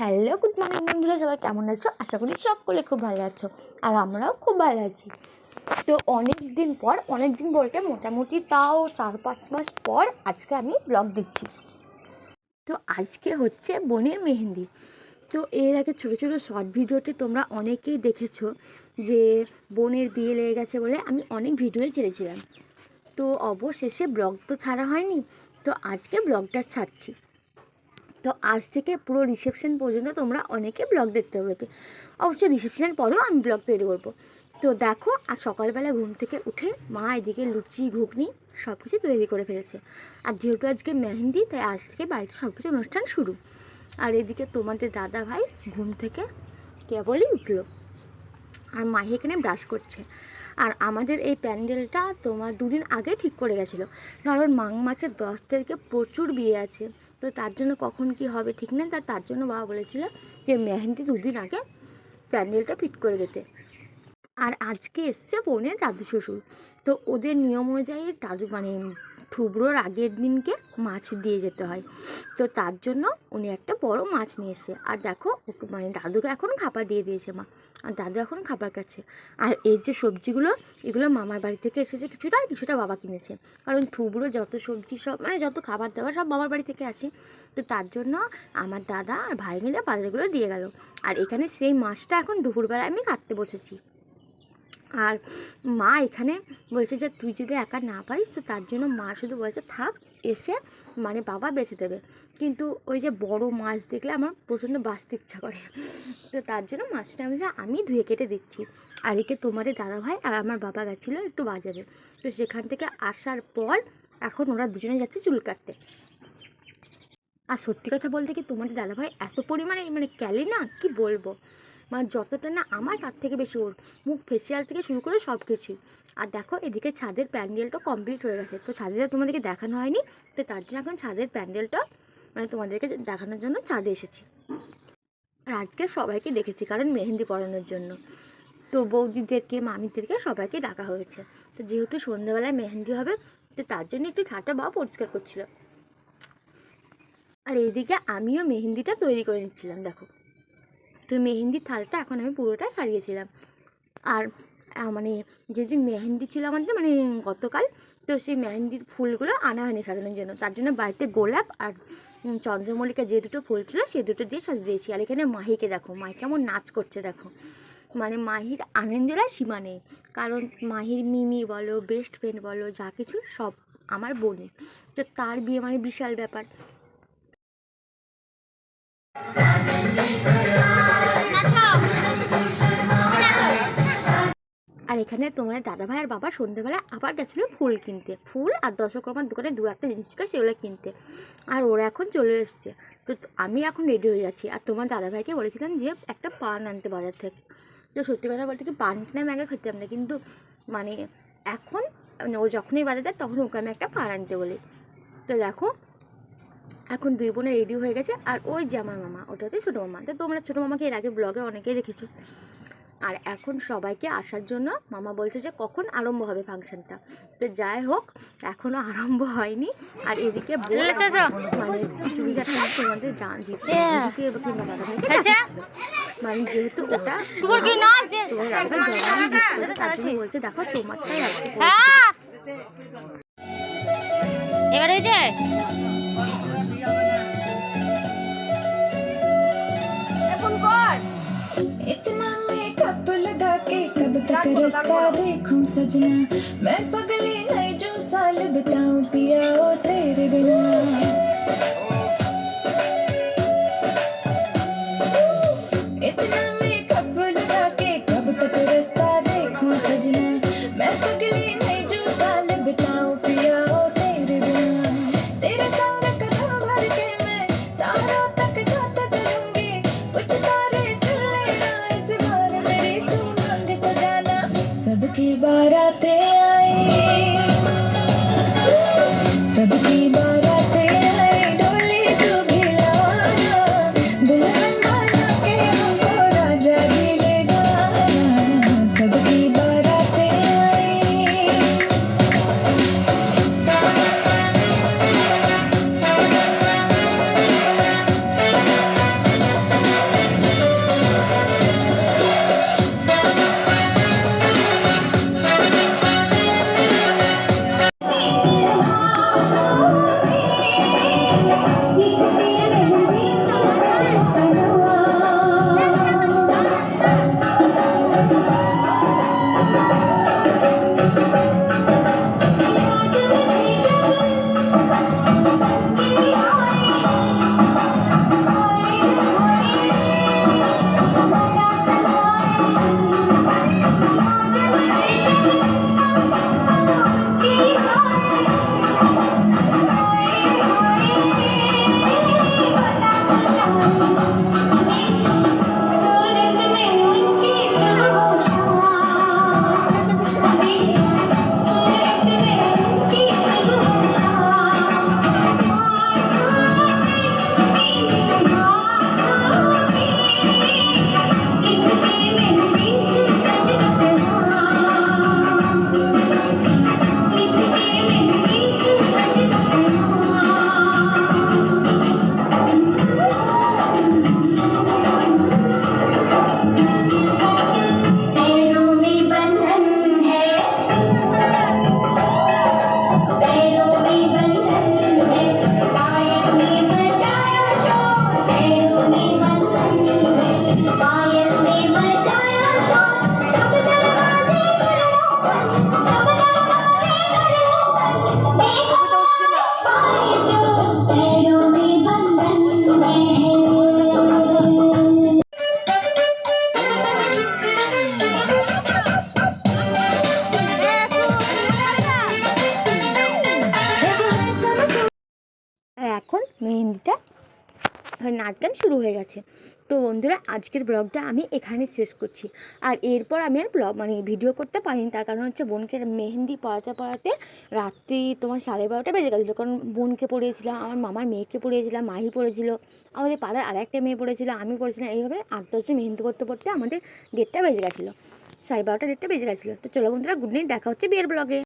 Hello, good morning বন্ধুরা, সবাই কেমন আছো? আশা করি সকলে খুব ভালো আছো, আর আমরাও খুব ভালো আছি। তো অনেক দিন পর অনেক দিন বলতে মোটামুটি তাও চার পাঁচ মাস পর আজকে আমি ব্লগ দিচ্ছি। তো আজকে হচ্ছে বোনের মেহেন্দি। তো এর আগে ছোটো ছোটো শর্ট ভিডিওতে তোমরা অনেকেই দেখেছ যে বোনের বিয়ে লেগে গেছে বলে আমি অনেক ভিডিওই ছেড়েছিলাম। তো অবশেষে ব্লগ তো ছাড়া হয়নি, তো আজকে ব্লগটা ছাড়ছি। তো আজ থেকে পুরো রিসেপশন পর্যন্ত তোমরা অনেকে ব্লগ দেখতে পাবে। অবশ্যই রিসেপশনের পরেও আমি ব্লগ তৈরি করব। তো দেখো আর সকালবেলা ঘুম থেকে উঠে মা এদিকে লুচি, ঘুগনি সব কিছু তৈরি করে ফেলেছে। আর যেহেতু আজকে মেহেন্দি, তাই আজ থেকে বাড়িতে সব কিছু অনুষ্ঠান শুরু। আর এদিকে তোমাদের দাদা ভাই ঘুম থেকে কেবলই উঠল। আর মাহি এখানে ব্রাশ করছে। আর আমাদের এই প্যান্ডেলটা তোমার দুদিন আগে ঠিক করে গেছিল। কারণ মাঘ মাসের দশ তারিখে প্রচুর বিয়ে আছে। তো তার জন্য কখন কি হবে ঠিক নেই তা তার জন্য বাবা বলেছিল যে মেহেন্দি দুদিন আগে প্যান্ডেলটা ফিট করে দিতে। আর আজকে এসছে বোনের দাদু শ্বশুর। তো ওদের নিয়ম অনুযায়ী দাদু মানে থুবড়োর আগের দিনকে মাছ দিয়ে যেতে হয়। তো তার জন্য উনি একটা বড় মাছ নিয়ে এসছে। আর দেখো মানে দাদুকে এখন খাবার দিয়ে দিয়েছে মা। আর দাদু এখন খাবার খাচ্ছে। আর এই যে সবজিগুলো, এগুলো মামার বাড়ি থেকে এসেছে কিছুটা, আর কিছুটা বাবা কিনেছে। কারণ থুবড়ো যত সবজি, সব মানে যত খাবার দাবার, সব মামার বাড়ি থেকে আসে। তো তার জন্য আমার দাদা আর ভাই মিলে বাজারগুলো দিয়ে গেল। আর এখানে সেই মাছটা এখন দুপুরবেলা আমি কাটতে বসেছি। আর মা এখানে বলছে যে, তুই যদি একা না পারিস, তো তার জন্য মা শুধু বলছে, থাক, এসে মানে বাবা বেছে দেবে। কিন্তু ওই যে বড় মাছ দেখলে আমার প্রচণ্ড বাঁচতে ইচ্ছা করে। তো তার জন্য মাছটা আমি আমি ধুয়ে কেটে দিচ্ছি। আর একে তোমাদের দাদাভাই আর আমার বাবা গেছিল একটু বাজারে। তো সেখান থেকে আসার পর এখন ওরা দুজনে যাচ্ছে চুল কাটতে। আর সত্যি কথা বলতে কি, তোমাদের দাদাভাই এত পরিমাণে মানে ক্যালি না, কি বলব? মানে যতটা না আমার তার থেকে বেশি ওর মুখ ফেসিয়াল থেকে শুরু করে সব কিছুই আর দেখো, এদিকে ছাদের প্যান্ডেলটা কমপ্লিট হয়ে গেছে। তো ছাদেটা তোমাদেরকে দেখানো হয়নি, তো তার জন্য এখন ছাদের প্যান্ডেলটা মানে তোমাদেরকে দেখানোর জন্য ছাদে এসেছি। আর আজকে সবাইকে দেখেছি, কারণ মেহেন্দি পরানোর জন্য। তো বৌদিদেরকে, মামিদেরকে সবাইকে ডাকা হয়েছে। তো যেহেতু সন্ধ্যেবেলায় মেহেন্দি হবে, তো তার জন্য একটু ছাদটা বা পরিষ্কার করছিল আর এইদিকে আমিও মেহেন্দিটা তৈরি করে নিচ্ছিলাম, দেখো। তো মেহেন্দির থালটা এখন আমি পুরোটা সারিয়েছিলাম। আর মানে যেদিন মেহেন্দি ছিল আমাদের মানে গতকাল, তো সেই মেহেন্দির ফুলগুলো আনা হয়নি সাজানোর জন্য। তার জন্য বাড়িতে গোলাপ আর চন্দ্রমল্লিকা যে দুটো ফুল ছিল, সে দুটো দিয়ে সাজিয়ে দিয়েছি। আর এখানে মাহিকে দেখো, মাহি কেমন নাচ করছে দেখো। মানে মাহির আনন্দের আর সীমা নেই। কারণ মাহির মিমি বলো বেস্ট ফ্রেন্ড বলো, যা কিছু সব আমার বোনের। তো তার বিয়ে মানে বিশাল ব্যাপার। আর এখানে তোমার দাদা ভাই আর বাবা সন্ধ্যেবেলা আবার গেছিল ফুল কিনতে। ফুল আর দশকর্মার দোকানে দু একটা জিনিস ছিল সেগুলো কিনতে। আর ওরা এখন চলে এসছে। তো আমি এখন রেডি হয়ে যাচ্ছি। আর তোমার দাদা ভাইকে বলেছিলাম যে একটা পান আনতে বাজার থেকে। তো সত্যি কথা বলতে কি পান কিনে আমি আগে খেতাম না। কিন্তু মানে এখন মানে ও যখনই বাজার যায় তখন ওকে আমি একটা পান আনতে বলি। তো দেখো, এখন দুই বোনে রেডি হয়ে গেছে। আর ওই যে আমার মামা, ওটা হচ্ছে ছোটো মামা। তো তোমরা ছোটো মামাকে এর আগে ব্লগে অনেকেই দেখেছ। আর এখন সবাইকে আসার জন্য মামা বলছে যে কখন আরম্ভ হবে ফাংশনটা? তো যাই হোক এখনও আরম্ভ হয়নি। আর এদিকে মানে চুড়ি কাটা তোমাদের জান ভাইকে মানে যেহেতু ওটা জন্য বলছে দেখো তোমারটাই এবার হয়েছে रास्ता देखूँ सजना। मैं पगली नहीं जो साल बिताऊं पिया ओ तेरे बिना। जाते आए सबकी মেহেন্দিটা নাচ গান শুরু হয়ে গেছে। তো বন্ধুরা, আজকের ব্লগটা আমি এখানে শেষ করছি। আর এরপর আমি আর ব্লগ মানে ভিডিও করতে পারিনি, তার কারণ হচ্ছে বোনকে মেহেন্দি পড়াতে পড়াতে রাত্রি তোমার সাড়ে বারোটা বেজে গেছিল। কারণ বোনকে পড়িয়েছিলাম, আমার মামার মেয়েকে পড়িয়েছিলাম, মাহি পড়েছিল, আমাদের পাড়ার আর একটা মেয়ে পড়েছিল, আমি পড়েছিলাম। এইভাবে আট দশজন মেহেন্দি করতে করতে আমাদের ডেটটা বেজে গেছিল। সাড়ে বারোটা ডেটটা বেজে গেছিল। তো চলো বন্ধুরা, গুড নাইট, দেখা হচ্ছে বিয়ের ব্লগে।